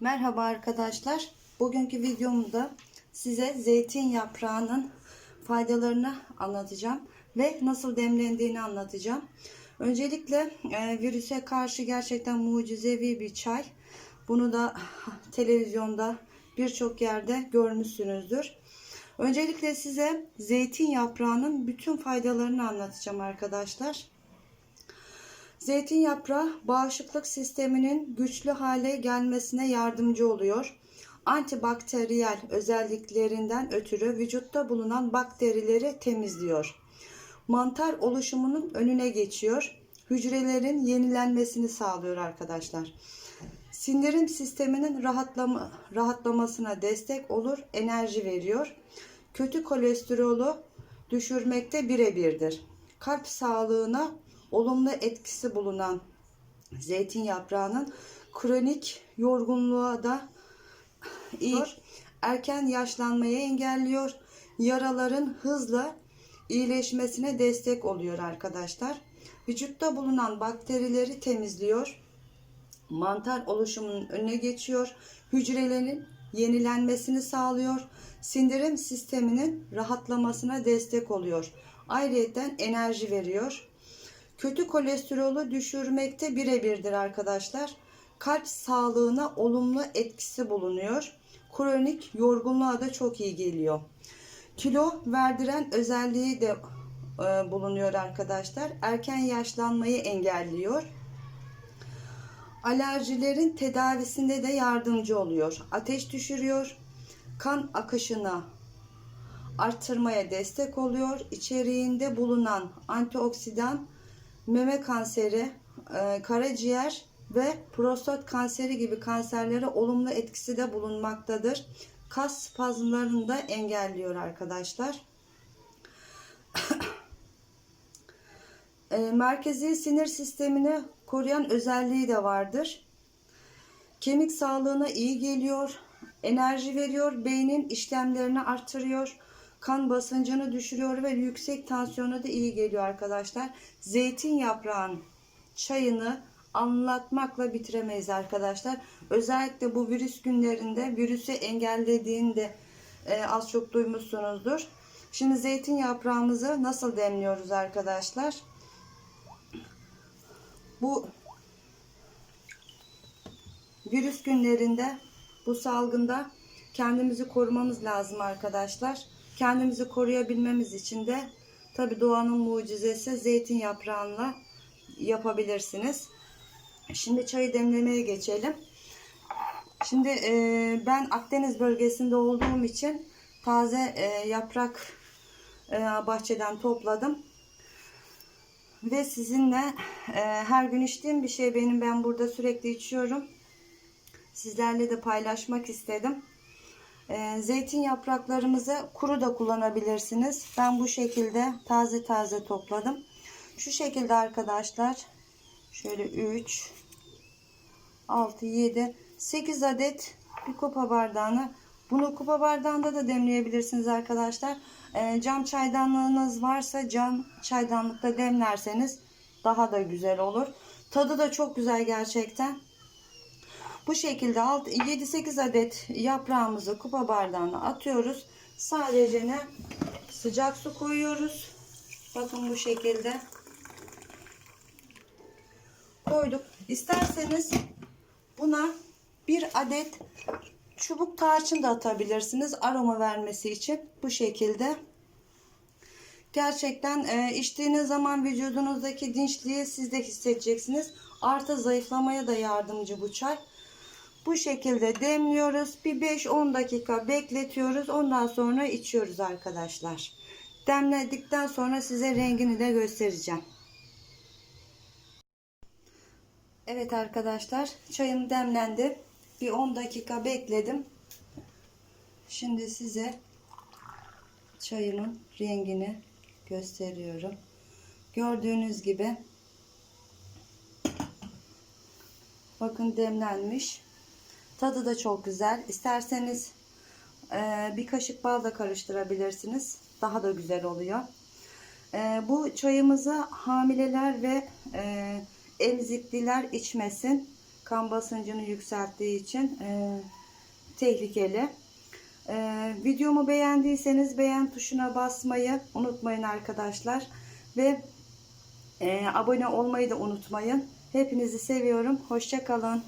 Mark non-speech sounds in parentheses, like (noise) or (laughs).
Merhaba arkadaşlar. Bugünkü videomda size zeytin yaprağının faydalarını anlatacağım ve nasıl demlendiğini anlatacağım. Öncelikle e, virüse karşı gerçekten mucizevi bir çay. Bunu da (laughs) televizyonda birçok yerde görmüşsünüzdür. Öncelikle size zeytin yaprağının bütün faydalarını anlatacağım arkadaşlar. Zeytin yaprağı bağışıklık sisteminin güçlü hale gelmesine yardımcı oluyor. Antibakteriyel özelliklerinden ötürü vücutta bulunan bakterileri temizliyor. Mantar oluşumunun önüne geçiyor. Hücrelerin yenilenmesini sağlıyor arkadaşlar. Sindirim sisteminin rahatlama, rahatlamasına destek olur, enerji veriyor. Kötü kolesterolü düşürmekte birebirdir. Kalp sağlığına olumlu etkisi bulunan zeytin yaprağının kronik yorgunluğa da iyi. Erken yaşlanmayı engelliyor. Yaraların hızla iyileşmesine destek oluyor arkadaşlar. Vücutta bulunan bakterileri temizliyor. Mantar oluşumunun önüne geçiyor. Hücrelerin yenilenmesini sağlıyor. Sindirim sisteminin rahatlamasına destek oluyor. Ayrıca enerji veriyor. Kötü kolesterolü düşürmekte birebirdir arkadaşlar. Kalp sağlığına olumlu etkisi bulunuyor. Kronik yorgunluğa da çok iyi geliyor. Kilo verdiren özelliği de e, bulunuyor arkadaşlar. Erken yaşlanmayı engelliyor. Alerjilerin tedavisinde de yardımcı oluyor. Ateş düşürüyor. Kan akışına arttırmaya destek oluyor. İçeriğinde bulunan antioksidan meme kanseri, e, karaciğer ve prostat kanseri gibi kanserlere olumlu etkisi de bulunmaktadır. Kas spazmlarını da engelliyor arkadaşlar. (coughs) E, merkezi sinir sistemini koruyan özelliği de vardır. Kemik sağlığına iyi geliyor, enerji veriyor, beynin işlemlerini artırıyor, kan basıncını düşürüyor ve yüksek tansiyona da iyi geliyor arkadaşlar. Zeytin yaprağın çayını anlatmakla bitiremeyiz arkadaşlar. Özellikle bu virüs günlerinde virüsü engellediğinde e, az çok duymuşsunuzdur. Şimdi zeytin yaprağımızı nasıl demliyoruz arkadaşlar? Bu virüs günlerinde bu salgında kendimizi korumamız lazım arkadaşlar. Kendimizi koruyabilmemiz için de tabi doğanın mucizesi zeytin yaprağıyla yapabilirsiniz. Şimdi çayı demlemeye geçelim. Şimdi e, ben Akdeniz bölgesinde olduğum için taze e, yaprak e, bahçeden topladım. Ve sizinle e, her gün içtiğim bir şey benim ben burada sürekli içiyorum. Sizlerle de paylaşmak istedim. E, zeytin yapraklarımızı kuru da kullanabilirsiniz. Ben bu şekilde taze taze topladım. Şu şekilde arkadaşlar. Şöyle 3 6 7 8 adet bir kupa bardağını bunu kupa bardağında da demleyebilirsiniz arkadaşlar. E, cam çaydanlığınız varsa cam çaydanlıkta demlerseniz daha da güzel olur. Tadı da çok güzel gerçekten. Bu şekilde 7-8 adet yaprağımızı kupa bardağına atıyoruz. Sadece ne sıcak su koyuyoruz. Bakın bu şekilde koyduk. İsterseniz buna bir adet çubuk tarçın da atabilirsiniz aroma vermesi için bu şekilde. Gerçekten e, içtiğiniz zaman vücudunuzdaki dinçliği siz de hissedeceksiniz. Artı zayıflamaya da yardımcı bu çay. Bu şekilde demliyoruz. Bir 5-10 dakika bekletiyoruz. Ondan sonra içiyoruz arkadaşlar. Demledikten sonra size rengini de göstereceğim. Evet arkadaşlar çayım demlendi. Bir 10 dakika bekledim. Şimdi size çayımın rengini gösteriyorum. Gördüğünüz gibi bakın demlenmiş. Tadı da çok güzel. İsterseniz e, bir kaşık bal da karıştırabilirsiniz. Daha da güzel oluyor. E, bu çayımızı hamileler ve e, emzikliler içmesin. kan basıncını yükselttiği için e, tehlikeli. E, videomu beğendiyseniz beğen tuşuna basmayı unutmayın arkadaşlar. Ve e, abone olmayı da unutmayın. Hepinizi seviyorum. Hoşça kalın.